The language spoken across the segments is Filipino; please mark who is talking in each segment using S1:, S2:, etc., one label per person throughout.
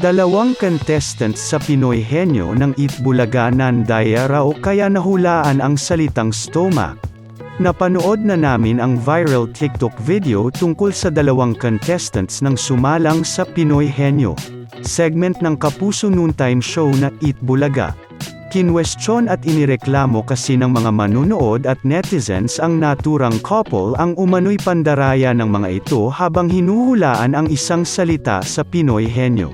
S1: Dalawang contestants sa Pinoy Henyo ng Itbulaga Nandaya raw kaya nahulaan ang salitang stomach. Napanood na namin ang viral TikTok video tungkol sa dalawang contestants ng sumalang sa Pinoy Henyo. Segment ng Kapuso Noontime Show na Itbulaga. Kinwestiyon at inireklamo kasi ng mga manunood at netizens ang naturang couple ang umano'y pandaraya ng mga ito habang hinuhulaan ang isang salita sa Pinoy Henyo.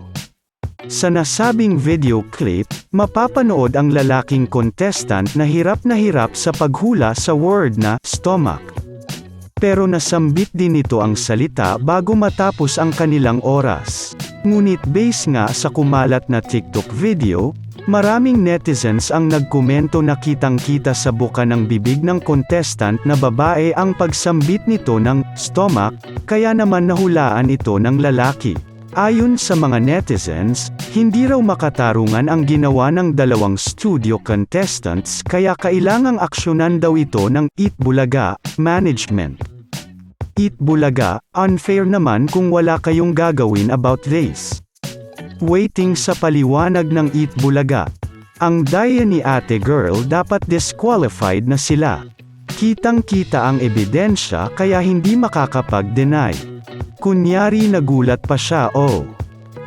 S1: Sa nasabing video clip, mapapanood ang lalaking contestant na hirap na hirap sa paghula sa word na stomach. Pero nasambit din nito ang salita bago matapos ang kanilang oras. Ngunit base nga sa kumalat na TikTok video, maraming netizens ang nagkomento na kitang-kita sa buka ng bibig ng contestant na babae ang pagsambit nito ng stomach, kaya naman nahulaan ito ng lalaki. Ayon sa mga netizens, hindi raw makatarungan ang ginawa ng dalawang studio contestants kaya kailangang aksyonan daw ito ng Eat Bulaga management. Eat Bulaga, unfair naman kung wala kayong gagawin about this. Waiting sa paliwanag ng Eat Bulaga. Ang daya ni ate girl dapat disqualified na sila. Kitang-kita ang ebidensya kaya hindi makakapag-deny. Kunyari nagulat pa siya oh.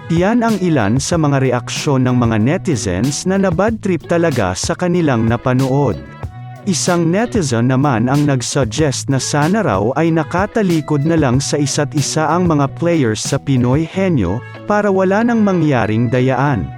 S1: Yan ang ilan sa mga reaksyon ng mga netizens na nabad trip talaga sa kanilang napanood. Isang netizen naman ang nagsuggest na sana raw ay nakatalikod na lang sa isa't isa ang mga players sa Pinoy Henyo, para wala nang mangyaring dayaan.